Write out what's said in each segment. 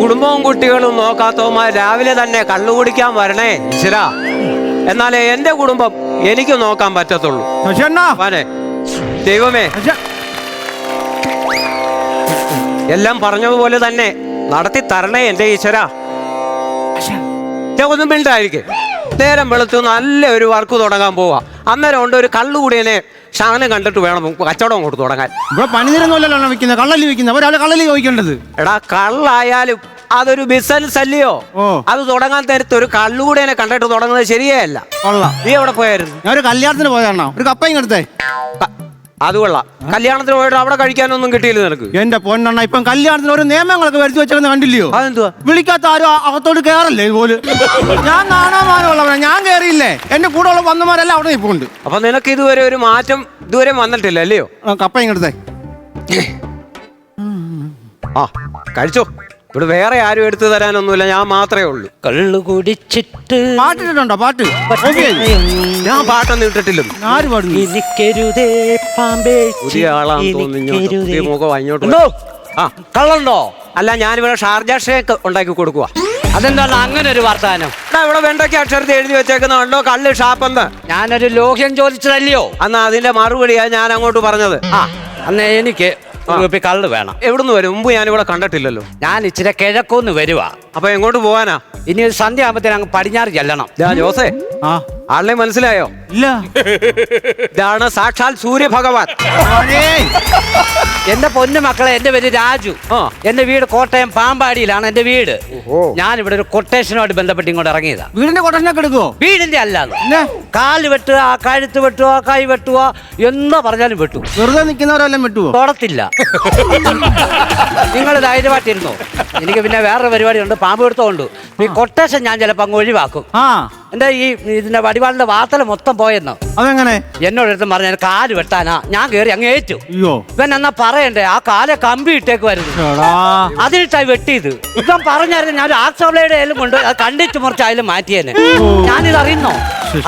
കുടുംബവും കുട്ടികളും നോക്കാത്തവന്മാർ രാവിലെ തന്നെ കള്ളു കുടിക്കാൻ വരണേ. ഈശ്വര എന്നാലേ എന്റെ കുടുംബം എനിക്ക് നോക്കാൻ പറ്റത്തുള്ളൂ. ദൈവമേ. എല്ലാം പറഞ്ഞതുപോലെ തന്നെ നടത്തി തരണേ എന്റെ ഈശ്വര. ഒന്നും മിണ്ടായിരിക്കും. നേരം വെളുത്ത് നല്ല ഒരു വർക്ക് തുടങ്ങാൻ പോവാ. അന്നേരം ഉണ്ട് ഒരു കള്ളുകൂടിയനെ ശാനം കണ്ടിട്ട് വേണം കച്ചവടം കൊടുത്തു തുടങ്ങാൻ. ഇവിടെ പണിനിരന്നല്ലോ വിൽക്കുന്നത് കള്ളല്ലി വിൽക്കുന്നത്. ഒരാൾ കള്ളല്ലി ചോദിക്കേണ്ടത്? എടാ കള്ളായാലും അതൊരു ബിസിനസ് അല്ലയോ? ഓ. അത് തുടങ്ങാൻ നേരത്തെ ഒരു കള്ളുകൂടിയനെ കണ്ടിട്ട് തുടങ്ങുന്നത് ശരിയേ അല്ല. കൊള്ളാം. നീ എവിടെ പോയായിരുന്നു? ഞാൻ ഒരു കല്യാണത്തിന് പോയതാണോ? ഒരു കപ്പയും എടുത്തേ. ക- അത് കൊള്ളാം. കല്യാണത്തിന് പോയിട്ട് അവിടെ കഴിക്കാനൊന്നും കിട്ടിയില്ല നിനക്ക്. എന്റെ പൊന്നെണ്ണ ഇപ്പം കല്യാണത്തിന് ഒരു നിയമങ്ങളൊക്കെ വരുത്തി വെച്ചേക്കുന്ന കണ്ടില്ലയോ? അതെന്തുവാ? വിളിക്കാത്ത ആരും അകത്തോട്ട് കയറല്ലേ ഇതുപോലെ? ഞാൻ കാണാമാനമുള്ളവനാ ഞാൻ കയറിയില്ലേ എന്റെ കൂടെ ഉള്ള വന്നമാരെല്ലാം അവിടെ നിൽപ്പുണ്ട്. അപ്പൊ നിനക്ക് ഇതുവരെ ഒരു മാറ്റം ഇതുവരെ വന്നിട്ടില്ല അല്ലയോ? ആ, ഇങ്ങോട്ടേ ആ കഴിച്ചോ. ഇവിടെ വേറെ ആരും എടുത്തു തരാനൊന്നുമില്ല ഞാൻ മാത്രമേ ഉള്ളൂ. കള്ളു കുടിച്ചിട്ട് പാട്ടിട്ടുണ്ടോ? പാട്ട്. ഞാൻ പാട്ടൊന്നും ഇട്ടിട്ടില്ല. ആര് പാടുന്നു എനിക്കരുതേ പാമ്പേ പുതിയ ആളാന്ന് തോന്നുന്നു മുഖം അങ്ങോട്ട് ഉണ്ടോ? ആ. കള്ളുണ്ടോ? അല്ല ഞാനിവിടെ ഷാർജ ഷേക്ക് ഉണ്ടാക്കി കൊടുക്കുക അതെന്താണ് അങ്ങനെ ഒരു വർത്താനം? ഇവിടെ വെണ്ടയ്ക്ക് അക്ഷരത്തിൽ എഴുതി വെച്ചേക്കുന്നുണ്ടോ? കള്ള് ഷാപ്പെന്ന്. ഞാനൊരു ലോഹ്യം ചോദിച്ചതല്ലയോ? അന്ന് അതിന്റെ മറുപടിയാണ് ഞാൻ അങ്ങോട്ട് പറഞ്ഞത്. ആ അന്ന് എനിക്ക് കുപ്പി കള്ള് വേണം. എവിടുന്ന് വരും? മുമ്പ് ഞാനിവിടെ കണ്ടിട്ടില്ലല്ലോ. ഞാൻ ഇച്ചിരി കിഴക്കൊന്ന് വരുവാ. അപ്പൊ എങ്ങോട്ട് പോവാനാ? ഇനി ഒരു സന്ധ്യ ആകുമ്പത്തേന് അങ്ങ് പടിഞ്ഞാറ് ചെല്ലണം. ജോസേ ആ. ആളിനെ മനസ്സിലായോ? ഇല്ല. ഇതാണ് സാക്ഷാൽ സൂര്യഭഗവാൻ. എന്റെ പൊന്നു മക്കളെ എന്റെ പേര് രാജു. ആ. എന്റെ വീട് കോട്ടയം പാമ്പാടിയിലാണ് എന്റെ വീട്. ഞാൻ ഇവിടെ ഒരു കൊട്ടേഷനുമായിട്ട് ബന്ധപ്പെട്ട് ഇങ്ങോട്ട് ഇറങ്ങിയതാ. വീടിന്റെ കൊട്ടനൊക്കെ എടുക്കുവോ? വീടിന്റെ അല്ല കാൽ വെട്ടുക കഴുത്ത് വെട്ടുക കൈ വെട്ടുക എന്താ പറഞ്ഞാലും വെട്ടു. വെറുതെ നിൽക്കുന്നവരെല്ലാം വിട്ടുവോ? തൊടത്തില്ല. നിങ്ങൾ ധൈര്യമായിട്ടിരുന്നു? എനിക്ക് പിന്നെ വേറൊരു പരിപാടി ഉണ്ട് പാമ്പ് എടുത്തോണ്ട് ഈ കൊട്ടേഷൻ ഞാൻ ചിലപ്പോൾ അങ്ങ് ഒഴിവാക്കും. ആ. എന്റെ ഈ ഇതിന്റെ വടിവാളിന്റെ വാർത്തല മൊത്തം പോയെന്ന്? അതെങ്ങനെ? എന്നോട് അടുത്ത് പറഞ്ഞ കാൽ വെട്ടാനാ. ഞാൻ കേറി അങ്ങ് ഏറ്റു. അയ്യോ. ഇവൻ എന്നാ പറയണ്ടേ? ആ കാലെ കമ്പി ഇട്ടേക്ക് വരുന്നു. എടാ. അതിനിട്ടായി വെട്ടിയത്. ഇപ്പം പറഞ്ഞായിരുന്നു ഞാൻ ഒരു ആക്സോബ്ലയുടെ ആയാലും കൊണ്ട് കണ്ടിട്ട് മുറിച്ചായാലും മാറ്റിയേനെ. ഞാനിത് അറിയുന്നോ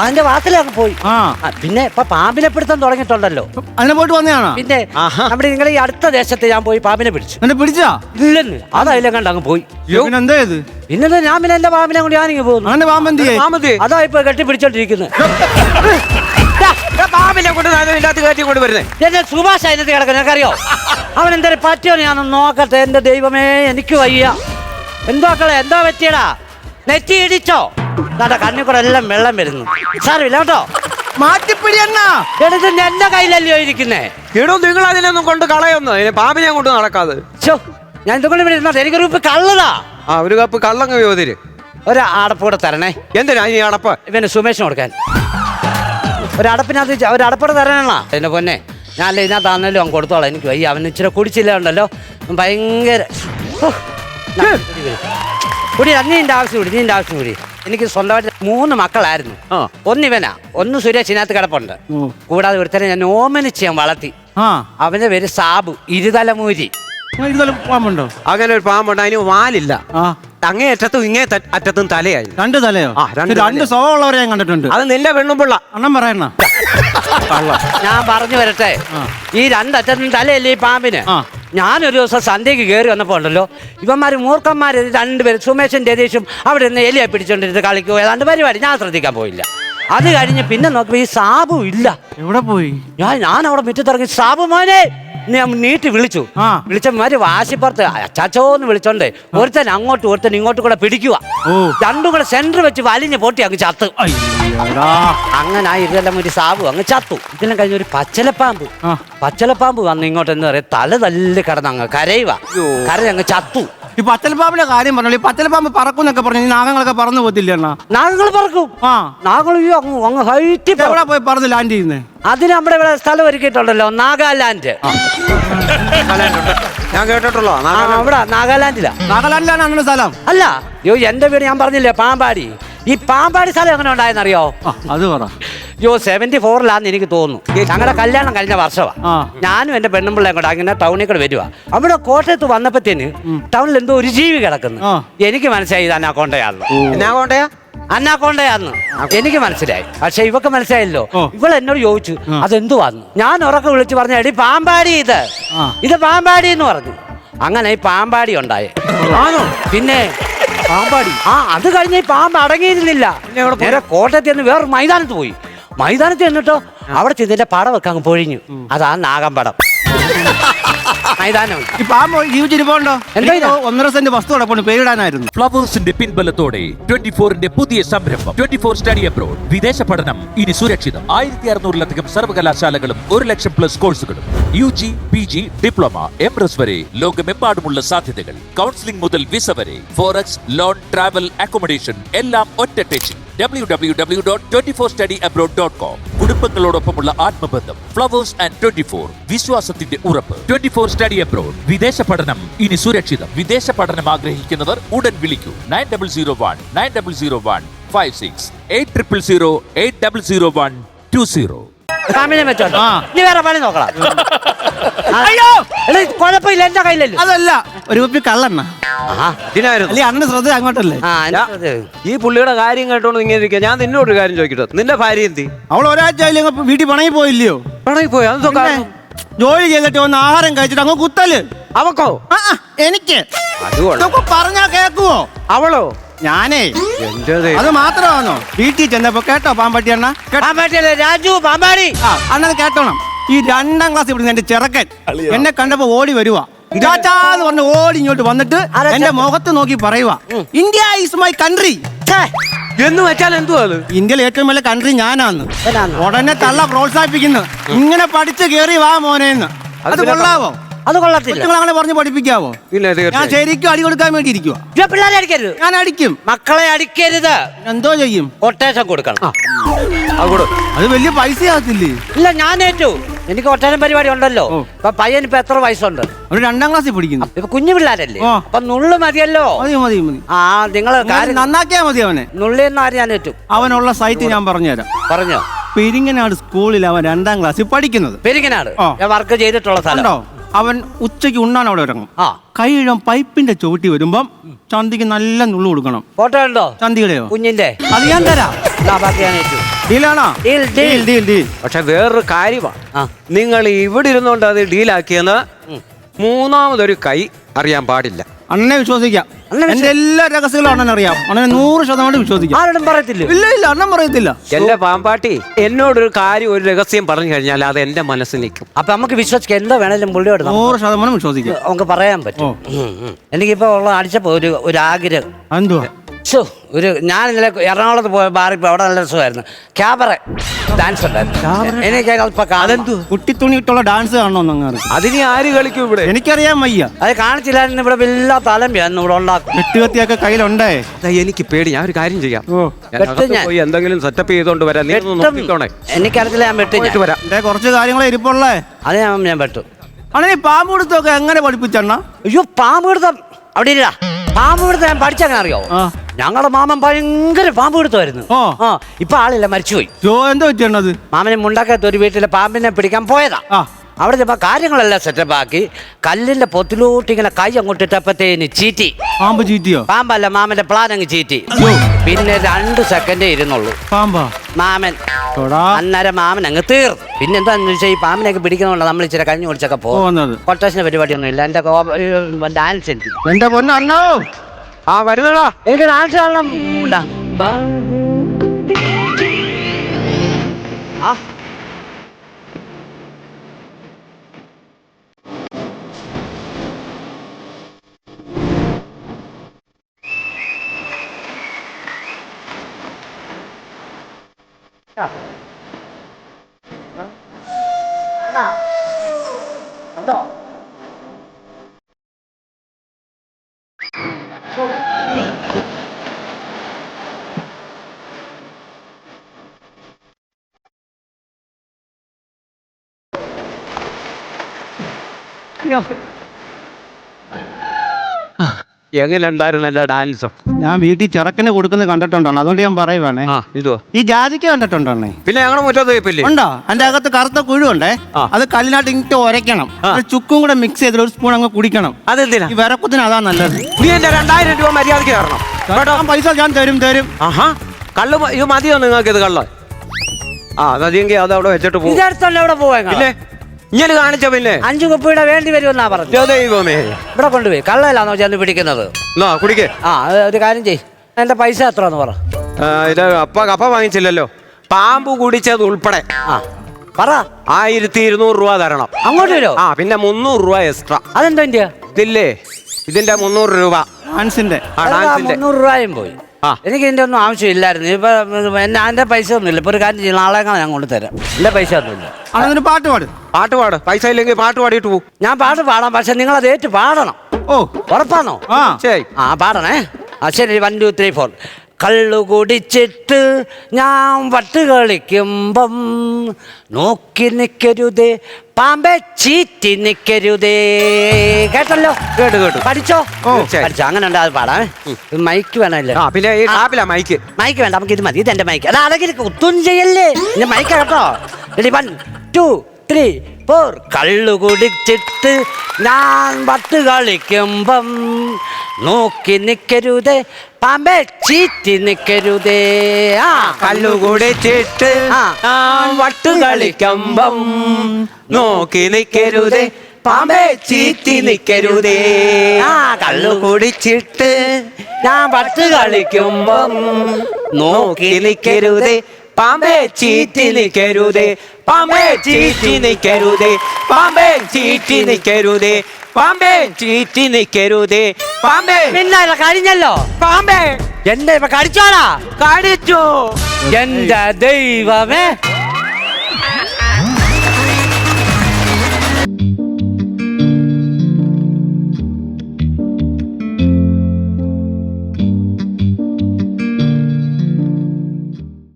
അതിന്റെ വാർത്തല പോയി. ആ. ആ, പിന്നെ ഇപ്പൊ പാമ്പിനെ പിടുത്തം തുടങ്ങിയിട്ടുണ്ടല്ലോ. അതിനെ പോയിട്ട് വന്നതാണോ പിന്നെ നമ്മുടെ നിങ്ങൾ ഈ അടുത്ത ദേശത്ത് ഞാൻ പോയി പാമ്പിനെ പിടിച്ചു. എന്നെ പിടിച്ചാ? ഇല്ലെന്ന്. അതായില്ല കണ്ട് അങ്ങ് പോയി. പിന്നെ എന്താ ഇത്? പിന്നെ ഞാൻ പിന്നെ എന്റെ പാമ്പിനെ കൊണ്ട് ഞാനിങ്ങ് പോകുന്നു. അവന്റെ പാമ്പന്തിയെ മാമതി അതാ ഇപ്പൊ കെട്ടി പിടിച്ചോണ്ടിരിക്കുന്നത് പാമ്പിനെ കൊണ്ട് ഇല്ലാത്ത കയറ്റി കൊണ്ട് വരുന്നേ. എന്റെ സുഭാഷ് അതിനകത്ത് കിടക്കുന്നത് എനിക്കറിയോ അവൻ എന്തൊരു പറ്റിയോ ഞാനൊന്ന് നോക്കട്ടെ. എന്റെ ദൈവമേ എനിക്ക് വയ്യ. എന്തോ മക്കളെ എന്തോ പറ്റിയടാ? നെറ്റി ഇടിച്ചോ കണ്ട കണ്ണിൽ കൂടെ എല്ലാം വെള്ളം വരുന്നു. സാറില്ല കേട്ടോ. മാറ്റിപ്പിടി എന്നാ എടുത്ത് എന്റെ കയ്യിലല്ലയോ ഇരിക്കുന്നേ? എടോ നിങ്ങൾ അതിനൊന്നും കൊണ്ട് കളയൊന്നു. പാമ്പ് ഞാൻ കൊണ്ട് നടക്കാതെ. ഞാൻ ഇതുകൊണ്ട് ഇവിടെ ഇരുന്നോട്ടെ എനിക്കൊരു കള്ളതാ ആ ഒരു കപ്പ് കള്ളങ്ങ് യോതിര് ഒരു അടപ്പ് കൂടെ തരണേ. എന്തിനാ ഈ അടപ്പ്? ഇവന് സുമേഷിന് കൊടുക്കാൻ. ഒരു അടപ്പിനകത്ത് ഒരു അടപ്പോടെ തരാനാ എന്റെ പൊന്നെ ഞാൻ അല്ല ഇതിനകത്ത് ആണെങ്കിലും അവൻ കൊടുത്തോളാം. എനിക്ക് വയ്യ. അവൻ ഇച്ചിരി കുടിച്ചില്ല ഉണ്ടല്ലോ. ഭയങ്കര കുടി അന്നീന്റെ ആവശ്യം കൂടി നീന്റെ ആവശ്യം കൂടി. എനിക്ക് സ്വന്തമായിട്ട് മൂന്ന് മക്കളായിരുന്നു. ആ. ഒന്നിവനാ ഒന്ന് സുരേഷ് ഇതിനകത്ത് കിടപ്പുണ്ട് കൂടാതെ ഒരുത്തനെ ഞാൻ ഓമനിച്ച് ഞാൻ വളർത്തി. ആ. അവന്റെ പേര് സാബു ഇരുതലമൂരി. പാമ്പുണ്ടോ? അങ്ങനെ ഒരു പാമ്പുണ്ട് അതിന് വാലില്ല. ആ. അങ്ങേ അറ്റത്തും ഇങ്ങേ ത- അറ്റത്തും തലയായി രണ്ട് തലയോ? ആ, രണ്ട് രണ്ട് തലയോ. സ്വഭാവമുള്ളവരെ ഞാൻ കണ്ടിട്ടുണ്ട്. അത് നിന്റെ പെണ്ണുമ്പിള്ള. അണ്ണം പറയണ ഞാൻ പറഞ്ഞു വരട്ടെ. ഈ രണ്ടറ്റത്തും തലയല്ലേ ഈ പാമ്പിന്? ആ. ഞാനൊരു ദിവസം സന്ധ്യയ്ക്ക് കയറി വന്നപ്പോൾ ഉണ്ടല്ലോ ഇവന്മാർ മൂർഖന്മാർ രണ്ടുപേരും സുമേഷും രതീഷും അവിടെ നിന്ന് എലിയെ പിടിച്ചോണ്ടിരുന്ന് കളിക്കുക ഏതാണ്ട് പരിപാടി. ഞാൻ ശ്രദ്ധിക്കാൻ പോയില്ല. അത് കഴിഞ്ഞ് പിന്നെ നോക്കുമ്പോൾ ഈ സാബു ഇല്ല. എവിടെ പോയി? ഞാൻ ഞാൻ അവിടെ മുറ്റത്തിറങ്ങി സാബു മോനെ ഞാൻ നീട്ടി വിളിച്ചു. വിളിച്ചമാര് വാശിപ്പുറത്ത് അച്ചാച്ചോന്ന് വിളിച്ചോണ്ട് ഒരുത്തൻ അങ്ങോട്ട് ഒരുത്തൻ ഇങ്ങോട്ട് കൂടെ പിടിക്കുക രണ്ടും കൂടെ സെന്റർ വെച്ച് വലിഞ്ഞ് പൊട്ടി അങ്ങ് ചത്ത്. അങ്ങനെ ആ ഇതെല്ലാം ഒരു സാബു അങ്ങ് ചത്തു. ഇതിനെ കഴിഞ്ഞ ഒരു പച്ചലപ്പാമ്പ്. പച്ചലപ്പാമ്പ് വന്ന് ഇങ്ങോട്ട് എന്താ പറയാ തല തല്ല് കിടന്ന് അങ്ങ് കരയുക കരഞ്ഞങ്ങ് ചത്തു. ഈ പത്തലപ്പാമ്പിന്റെ കാര്യം പറഞ്ഞു ഈ പത്തലപ്പാമ്പ് പറക്കുന്നൊക്കെ പറഞ്ഞു ഈ നാഗങ്ങളൊക്കെ പറന്നു പോകത്തില്ല അണ്ണാ? നാഗങ്ങൾ പറക്കും. ആ. നാഗങ്ങൾ അയ്യോ അങ്ങ് അങ്ങ് ഹൈറ്റ് എവിടെ പോയി പറന്ന് ലാൻഡ് ചെയ്യുന്നേ? അതിന് നമ്മുടെ ഇവിടെ സ്ഥലം ഒരുക്കിയിട്ടുണ്ടല്ലോ നാഗാലാൻഡ്. ഞാൻ കേട്ടിട്ടുള്ളോ ആ, അവിടെ നാഗാലാൻഡിലാ. നാഗാലാൻഡിലാണ് അങ്ങനെ സ്ഥലം. അല്ല യോ എന്റെ വീട് ഞാൻ പറഞ്ഞില്ലേ പാമ്പാടി. ഈ പാമ്പാടി സ്ഥലം എങ്ങനെ ഉണ്ടായെന്നറിയോ? അത് പറ. യോ സെവന്റി ഫോറിലാന്ന് എനിക്ക് തോന്നുന്നു. ഞങ്ങളുടെ കല്യാണം കഴിഞ്ഞ വർഷമാ ഞാനും എന്റെ പെണ്ണുമ്പിള്ളയും കൂടെ അങ്ങനെ ടൗണിൽ കൂടെ വരുവാ. അവിടെ കോട്ടയത്ത് വന്നപ്പത്തേന് ടൗണിൽ എന്തോ ഒരു ജീവി കിടക്കുന്നു. എനിക്ക് മനസ്സിലായി ഇത് അന്നാക്കോണ്ടയാന്ന് എന്നാ കൊണ്ടയാ? അന്നാക്കോണ്ടയാന്ന് എനിക്ക് മനസ്സിലായി. പക്ഷെ ഇവക്ക് മനസ്സിലായല്ലോ. ഇവൾ എന്നോട് ചോദിച്ചു. അതെന്തുവാന്ന്? ഞാൻ ഉറക്കെ വിളിച്ചു പറഞ്ഞ എടി പാമ്പാടി ഇത്. ഇത് പാമ്പാടി എന്ന് പറഞ്ഞു. അങ്ങനെ ഈ പാമ്പാടി ഉണ്ടായി. ആണോ? പിന്നെ പാമ്പാടി. ആ അത് കഴിഞ്ഞ് ഈ പാമ്പ് അടങ്ങിയിരുന്നില്ല. നേരെ കോട്ടയത്ത് നിന്ന് വേറൊരു മൈതാനത്ത് പോയി. മൈതാനത്ത് ചെന്നിട്ടോ അവിടെ ചെന്നിട്ട് പടം വെക്കാൻ പൊഴിഞ്ഞു. അതാ നാഗമ്പടം മൈതാനം. ഈ പാമ്പ് ജീവിച്ചിരിപ്പുണ്ടോ എന്താ ഇത്? എനിക്ക് ഒന്നര സെന്റ് വസ്തു കിടപ്പുണ്ട് പേരിടാനായിരുന്നു. ഫ്ലവേഴ്സിന്റെ പിൻബലത്തോടെ ട്വന്റി ഫോറിന്റെ പുതിയ സംരംഭം. ട്വന്റി ഫോർ സ്റ്റഡി അബ്രോഡ് വിദേശ പഠനം ഇനി സുരക്ഷിതം. ആയിരത്തി അറുന്നൂറിലധികം സർവകലാശാലകളും ഒരു ലക്ഷം പ്ലസ് കോഴ്സുകളും U G P G diploma M S വരെ ലോകമെമ്പാടുമുള്ള സാധ്യതകൾ. കൗൺസിലിംഗ് മുതൽ വിസ വരെ. ഫോറക്സ് ലോൺ ട്രാവൽ അക്കോമഡേഷൻ എല്ലാം ഒറ്റ ടെച്ചിൽ. W W W dot twenty four study abroad dot com കുടുംബങ്ങളോടൊപ്പമുള്ള ആത്മബന്ധം. ഫ്ലവേഴ്സ് ആൻഡ് ട്വന്റി ഫോർ വിശ്വാസത്തിന്റെ ഉറപ്പ്. ട്വന്റി ഫോർ സ്റ്റഡി അബ്രോഡ് വിദേശ പഠനം ഇനി സുരക്ഷിതം. വിദേശ പഠനം ആഗ്രഹിക്കുന്നവർ ഉടൻ വിളിക്കൂ. Nine double zero one nine double zero one five six eight triple zero eight double zero one two zero ഫാമിലിയെ വെച്ചോണ്ട് നീ വേറെ പണി നോക്കണം. അയ്യോ! എടാ, ഇത് കുഴപ്പമില്ല എന്റെ കയ്യിലല്ലോ? അതല്ല ഒരു കുപ്പി കള്ളണ്ണ ആഹാ. ഇതിനായിരുന്നു. അല്ലെ അണ്ണന് ശ്രദ്ധ അങ്ങോട്ടല്ലേ? ആ എന്റെ ഇത്. ഈ പുള്ളിയുടെ കാര്യം കേട്ടോണ്ട് ഇങ്ങനെ ഇരിക്കുക ഞാൻ നിന്നോട് ഒരു കാര്യം ചോദിക്കട്ടെ. നിന്റെ ഭാര്യ എന്തി അവൾ ഒരാഴ്ച ആയില്ലേ വീട്ടിൽ പണങ്ങി പോയില്ലയോ? പണങ്ങി പോയി അതെന്തോ കാരണം? ജോലി ചെയ്തിട്ട് വന്ന് ആഹാരം കഴിച്ചിട്ട് അങ്ങ് കുത്തൽ. അവക്കോ? ആ, ആ, എനിക്ക്. ഇതൊക്കെ പറഞ്ഞാ കേക്കുവോ? അവളോ? ഞാനേ. എന്റെ ദൈവം. അത് മാത്രമാണോ? വീട്ടിൽ ചെന്നപ്പോ കേട്ടോ പാമ്പട്ടി അണ്ണ? കേട്ടോ? പാമ്പാട്ടിയല്ലേ രാജു പാമ്പാടി. ആ അണ്ണത് കേട്ടോണം. ഈ രണ്ടാം ക്ലാസ് ഇവിടുന്ന് എന്റെ ചെറുക്കൻ എന്നെ കണ്ടപ്പോ ഓടി വരുവാ. ചാച്ചാന്ന് പറഞ്ഞ് ഓടി ഇങ്ങോട്ട് വന്നിട്ട് ആരാ എന്റെ ചെറുക്കൻ? മുഖത്ത് നോക്കി പറയുവാ. ഇന്ത്യ ഈസ് മൈ കൺട്രി എന്ന് വെച്ചാൽ എന്തോ അത്? ഇന്ത്യയിലെ ഏറ്റവും വലിയ കൺട്രി ഞാനാന്ന്. ഉടനെ തള്ള പ്രോത്സാഹിപ്പിക്കുന്നു. ഇങ്ങനെ പഠിച്ച് കേറി വാ മോനെ അത് കൊള്ളാവോ? അത് കൊള്ളത്തില്ല. കുഞ്ഞുങ്ങൾ അങ്ങനെ പറഞ്ഞു പഠിപ്പിക്കാവോ? ഇല്ല ഞാൻ ശരിക്കും അടി കൊടുക്കാൻ വേണ്ടി ഇരിക്കുക പിള്ളേരെ അടിക്കരുത്. ഞാൻ അടിക്കും. മക്കളെ അടിക്കരുത്. എന്തോ ചെയ്യും? കൊട്ടേഷൻ കൊടുക്കണം. അത് കൊടു. അത് വലിയ പൈസ ആകത്തില്ലേ ഇല്ല ഞാൻ ഏറ്റു എനിക്ക് ഒട്ടേഷൻ പരിപാടി ഉണ്ടല്ലോ. അപ്പൊ പയ്യൻ ഇപ്പൊ എത്ര വയസ്സുണ്ട്? ഒരു രണ്ടാം ക്ലാസ്സിൽ പഠിക്കുന്നു. ഇപ്പൊ കുഞ്ഞു പിള്ളേരല്ലേ. അപ്പൊ നുള്ളു മതിയല്ലോ? മതി മതി മതി. ആ നിങ്ങൾ കാര്യം നന്നാക്കിയാ മതി അവനെ. നുള്ളിയെന്ന് ആര് ഞാൻ ഏറ്റു? അവനുള്ള സൈറ്റ് ഞാൻ പറഞ്ഞുതരാം. പറഞ്ഞോ? പെരിങ്ങനാട് സ്കൂളിൽ അവൻ രണ്ടാം ക്ലാസ്സിൽ പഠിക്കുന്നത്. പെരിങ്ങനാട്? ആ. ഞാൻ വർക്ക് ചെയ്തിട്ടുള്ള സ്ഥലം. അവൻ ഉച്ചയ്ക്ക് ഉണ്ണാൻ അവിടെ ഇറങ്ങും. ആ. കൈയിഴം പൈപ്പിന്റെ ചുവട്ടി വരുമ്പം ചന്തിക്ക് നല്ല നുള്ളു കൊടുക്കണം. ഫോട്ടോ ഉണ്ടോ? ചന്തിയുടെയോ? കുഞ്ഞിന്റെ. അത് ഞാൻ തരാം. എന്നാ ബാക്കി ഞാൻ ഏറ്റു. ഡീലാണോ? Deal, deal. Deal deal deal. പക്ഷെ വേറൊരു കാര്യമാണ്. ആ. നിങ്ങൾ ഇവിടെ ഇരുന്നോണ്ട് അത് ഡീലാക്കിയെന്ന് മൂന്നാമതൊരു കൈ അറിയാൻ പാടില്ല. അണ്ണനെ വിശ്വസിക്കാം. അണ്ണനെ എന്റെ എല്ലാ രഹസ്യങ്ങളും അണ്ണൻ അറിയാം. അണ്ണനെ നൂറ് ശതമാനം വിശ്വസിക്കാം. ആരോടും പറയത്തില്ല. ഇല്ല ഇല്ല അണ്ണൻ പറയത്തില്ല. എന്റെ പാമ്പാട്ടി എന്നോടൊരു കാര്യം ഒരു രഹസ്യം പറഞ്ഞു കഴിഞ്ഞാൽ അത് എന്റെ മനസ്സിൽ നിൽക്കും. അപ്പൊ നമുക്ക് വിശ്വസിക്കാം. എന്താ വേണേലും പുള്ളിയോട് നമുക്ക് നൂറ് ശതമാനം വിശ്വസിക്കാം. നമുക്ക് പറയാൻ പറ്റും. ഉം, ഉം. എനിക്കിപ്പോ ഉള്ള അടിച്ചപ്പോ ഒരു ഒരു ആഗ്രഹം. എന്തുവാ? ഛോ, ഒരു ഞാൻ ഇന്നലെ എറണാകുളത്ത് പോയ ബാറിൽ പോയി അവിടെ നല്ല രസമായിരുന്നു. ക്യാബറ ഡാൻസ് ഉണ്ടായിരുന്നു. എനിക്ക് അല്പം അതെന്തു? കുട്ടിത്തുണി ഇട്ടുള്ള ഡാൻസ് കാണണമെന്ന് അതിനി ആര് കളിക്കും ഇവിടെ? എനിക്കറിയാൻ വയ്യ. അത് കാണിച്ചില്ലായിരുന്നു ഇവിടെ വലിയ തലമ്പിയായിരുന്നു ഇവിടെ ഉണ്ടാക്കും വെട്ടുകത്തിയൊക്കെ കയ്യിലുണ്ടേ? ദാ എനിക്ക് പേടി ഞാൻ ഒരു കാര്യം ചെയ്യാം. ഓ ഞാൻ വെട്ട് അകത്ത് ഞാൻ. പോയി എന്തെങ്കിലും സെറ്റപ്പ് ചെയ്തോണ്ട് വരാം. നീ ഒന്ന് വെട്ടും. നോക്കിക്കോണേ. എനിക്കറിയത്തില്ല ഞാൻ വെട്ടി പോയിട്ട് വരാം. എന്റെ കുറച്ച് കാര്യങ്ങളെ ഇരിപ്പുള്ളേ. അത് ഞാൻ ഞാൻ വെട്ടു. അങ്ങനെ പാമ്പ് കൊടുത്തൊക്കെ എങ്ങനെ പഠിപ്പിച്ചണ്ണ? അയ്യോ പാമ്പ് പിടുത്തം. അവിടെ ഇല്ല പാമ്പ് പിടുത്തം ഞാൻ പഠിച്ചങ്ങനെ അറിയോ ആ. ഞങ്ങളുടെ മാമൻ ഭയങ്കര പാമ്പ് കൊടുത്തുമായിരുന്നു ഓ. ആ ഇപ്പൊ ആളില്ല മരിച്ചുപോയി. ജോ എന്താ പറ്റിയണ്ണത് മാമനെ മുണ്ടക്കത്ത് ഒരു വീട്ടിലെ പാമ്പിനെ പിടിക്കാൻ പോയതാ. ആ. അവിടെ ചെപ്പ കാര്യങ്ങളെല്ലാം സെറ്റപ്പ് ആക്കി കല്ലിന്റെ പൊത്തിലോട്ട് ഇങ്ങനെ കൈ അങ്ങോട്ട് ഇട്ടപ്പത്തേന് ചീറ്റി. പാമ്പ് ചീറ്റിയോ? പാമ്പല്ല മാമന്റെ പ്ലാൻ അങ്ങ് ചീറ്റി. പിന്നെ രണ്ട് സെക്കൻഡേ ഇരുന്നുള്ളൂ. പാമ്പാ? മാമൻ തൊടാ അന്നേരം മാമൻ അങ്ങ് തീർന്നു. പിന്നെ എന്താന്ന് വെച്ചാൽ ഈ പാമ്പിനെയൊക്കെ പിടിക്കുന്നതുകൊണ്ട് നമ്മൾ ഇച്ചിരി കഞ്ഞി കുടിച്ചൊക്കെ പോകും പോകുന്നത്. കൊട്ടേഷന്റെ പരിപാടിയൊന്നും ഇല്ല എന്റെ ഡാൻസ് എനിക്ക് എന്റെ പൊന്നണ്ണോ. ആ വരുന്നടാ. എനിക്ക് ഡാൻസ് കാണണം. ഇല്ല. ആ എങ്ങനെ ഉണ്ടായിരുന്നു ഡാൻസ് ഞാൻ വീട്ടിൽ ചെറുക്കന് കൊടുക്കുന്നത് കണ്ടിട്ടുണ്ടോ അതുകൊണ്ട് ഞാൻ പറയുവാണേ. ആ ഇതോ ഈ ജാതിക്ക കണ്ടിട്ടുണ്ടോണ്ണേ പിന്നെ ഞങ്ങളുടെ മുറ്റത്ത് വെപ്പില്ലേ ഉണ്ടോ? അതിന്റെ അകത്ത് കറുത്ത കുഴുണ്ടേ ആ. അത് കല്ലിനാട്ട് ഇങ്ങിട്ട് ഉരയ്ക്കണം ഒരു ചുക്കും കൂടെ മിക്സ് ചെയ്തിട്ട് ഒരു സ്പൂൺ അങ്ങ് കുടിക്കണം. അതെന്തിനാ? ഈ വിറക്കുത്തിന് അതാ നല്ലത്. നീ എന്റെ രണ്ടായിരം രൂപ മര്യാദയ്ക്ക് തരണം. കേട്ടോ? ഞാൻ പൈസ ഞാൻ തരും തരും. ആഹാ. കള്ള് മ- ഇത് മതിയോ നിങ്ങൾക്ക് ഇത് കള്ള്? ആ അതെങ്കിൽ അത് അവിടെ വെച്ചിട്ട് പോകും ഇതടുത്തല്ല ഇവിടെ പോവാ പിന്നെ? ഇങ്ങനെ കാണിച്ച പിന്നെ. അഞ്ചു കുപ്പിയുടെ വേണ്ടി വരുമെന്നാ പറഞ്ഞു ദൈവമേ. ഇവിടെ കൊണ്ടുപോയി. കള്ളല്ലാന്നോ ചെന്ന് പിടിക്കുന്നത്? കുടിക്കേ. ആ അത് ഒരു കാര്യം ചെയ് എന്റെ പൈസ എത്ര എന്ന് പറ ഇത് അപ്പ കപ്പ വാങ്ങിച്ചില്ലല്ലോ. പാമ്പ് കുടിച്ചത് ഉൾപ്പെടെ. ആ പറ. ആയിരത്തി ഇരുന്നൂറ് രൂപ തരണം. അങ്ങോട്ട് വരുമോ ആ പിന്നെ മുന്നൂറ് രൂപ എക്സ്ട്രാ. അതെന്താ ഇതില്ലേ? ഇതിന്റെ മുന്നൂറ് രൂപ. ഡാൻസിന്റെ ആ ഡാൻസിന്റെ മുന്നൂറ് രൂപയും പോയി. എനിക്ക് ഇതിന്റെ ഒന്നും ആവശ്യമില്ലായിരുന്നു. ഇപ്പൊ എന്നെ എന്റെ പൈസ ഒന്നുമില്ല. ഇപ്പൊ ഒരു കാര്യം ചെയ്യണം നാളെ ഞാൻ കൊണ്ടുതരാം. എന്റെ പൈസ ഒന്നുമില്ല. ഇല്ല പാട്ട് പാട്. പാട്ട് പാട്. പൈസ ഇല്ലെങ്കിൽ പാട്ട് പാടിയിട്ട് പോകും ഞാൻ പാട്ട് പാടാം പക്ഷെ നിങ്ങൾ അത് ഏറ്റു പാടണം. ഓ. ഉറപ്പാണോ? ആ. ശരി. ആ പാടണേ. ആ ശരി വൺ ടു ത്രീ ഫോർ കള്ളു കുടിച്ചിട്ട് ഞാൻ വട്ട് കളിക്കുമ്പം നോക്കി നിൽക്കരുതേ പാമ്പെ ചീറ്റി നിൽക്കരുതേ കേട്ടല്ലോ? കേട്ടു കേട്ടു. പഠിച്ചോ. പഠിച്ചോ. അങ്ങനെ ഉണ്ട് അത് പാടാ മൈക്ക് വേണമല്ലോ. പിന്നെ മൈക്ക്. മൈക്ക് വേണ്ട നമുക്ക് ഇത് മതി ഇത് എന്റെ മൈക്ക്. അതാ അതെങ്കിൽ ഒത്തും ചെയ്യല്ലേ എന്റെ മൈക്ക് കേട്ടോ. Ready one two three four കള്ളു കുടിച്ചിട്ട് ഞാൻ വട്ട് കളിക്കുമ്പം നോക്കി നിൽക്കരുതേ പാമ്പേ ചീറ്റി നിൽക്കരുതേ ആ കല്ലു കുടിച്ചിട്ട് ആ. വട്ടു കളിക്കുമ്പം നോക്കി നിൽക്കരുതേ പാമ്പേ ചീറ്റി നിൽക്കരുതേ ആ കള്ളു കുടിച്ചിട്ട് ഞാൻ വട്ട് കളിക്കുമ്പം നോക്കി നിൽക്കരുതേ പാമ്പേ ചീറ്റി നിൽക്കരുതേ പാമ്പേ ചീറ്റി നിൽക്കരുതേ പാമ്പേ ചീറ്റി നിൽക്കരുതേ പാമ്പേ ചീറ്റി നിൽക്കരുതേ പാമ്പേ. പിന്നെ കഴിഞ്ഞല്ലോ. പാമ്പേ. എന്റെ ഇപ്പൊ കടിച്ചോടാ. കടിച്ചു. എന്റെ ദൈവമേ.